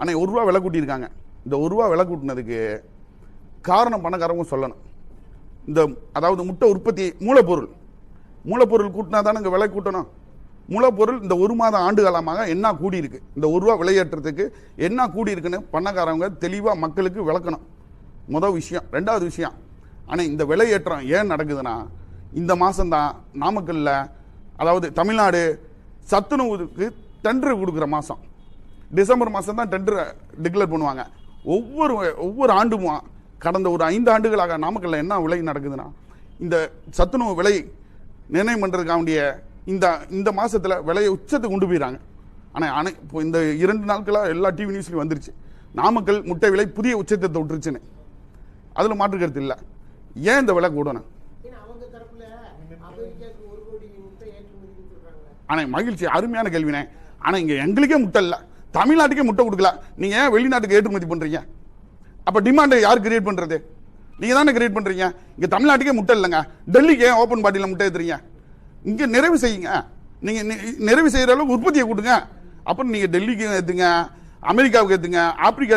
ஆனால் ஒரு ரூபா விலை கூட்டியிருக்காங்க. இந்த ஒரு ரூபா விலை கூட்டினதுக்கு காரணம் பணக்காரங்க சொல்லணும். இந்த அதாவது முட்டை உற்பத்தி மூலப்பொருள். மூலப்பொருள் கூட்டினா தானே இங்கே விலை கூட்டணும். மூலப்பொருள் இந்த ஒரு மாத ஆண்டு காலமாக என்ன கூடியிருக்கு? இந்த ஒரு ரூபா விலையேற்றத்துக்கு என்ன கூடியிருக்குன்னு பண்ணக்காரவங்க தெளிவாக மக்களுக்கு விளக்கணும். முதல் விஷயம். ரெண்டாவது விஷயம். ஆனால் இந்த விலையேற்றம் ஏன் நடக்குதுன்னா இந்த மாதம்தான் நாமக்கல்லில் அதாவது தமிழ்நாடு சத்துணவுக்கு டெண்டர் கொடுக்குற மாதம் டிசம்பர் மாதம் தான் டெண்டர் டிக்ளேர் பண்ணுவாங்க. ஒவ்வொரு ஒவ்வொரு ஆண்டும் கடந்த ஒரு ஐந்து ஆண்டுகளாக நாமக்கல்ல என்ன விலை நடக்குதுன்னா இந்த சத்துணவு விலை நிர்ணயம் பண்ணுறதுக்காக இந்த இந்த மாதத்தில் விலையை உச்சத்தை கொண்டு போயிடறாங்க ஆனால் அனை இப்போ இந்த இரண்டு நாட்களாக எல்லா டிவி நியூஸ்லையும் வந்துருச்சு. நாமக்கல் முட்டை விலை புதிய உச்சத்தை தொட்டுருச்சுன்னு. அதில் மாற்று கருத்து இல்லை. ஏன் இந்த விலை கூடணும்? ஆனால் மகிழ்ச்சி அருமையான கேள்வினே ஆனால் இங்கே எங்களுக்கே முட்டை இல்லை. தமிழ்நாட்டுக்கே முட்டை கொடுக்கல. நீங்கள் ஏன் வெளிநாட்டுக்கு ஏற்றுமதி பண்ணுறீங்க அப்போ டிமாண்டை யார் கிரியேட் பண்ணுறது நீங்கள் தானே கிரியேட் பண்ணுறீங்க இங்கே தமிழ்நாட்டுக்கே முட்டை இல்லைங்க. டெல்லிக்கு ஏன் ஓப்பன் பாட்டியில் முட்டை ஏற்றுறீங்க இங்கே நிறைவு செய்யுங்க. நீங்கள் நிறைவு செய்கிற அளவுக்கு உற்பத்தியை கொடுங்க அப்புறம் நீங்கள் டெல்லிக்கு ஏற்றுங்க அமெரிக்காவுக்கு ஏற்றுங்க ஆப்பிரிக்கா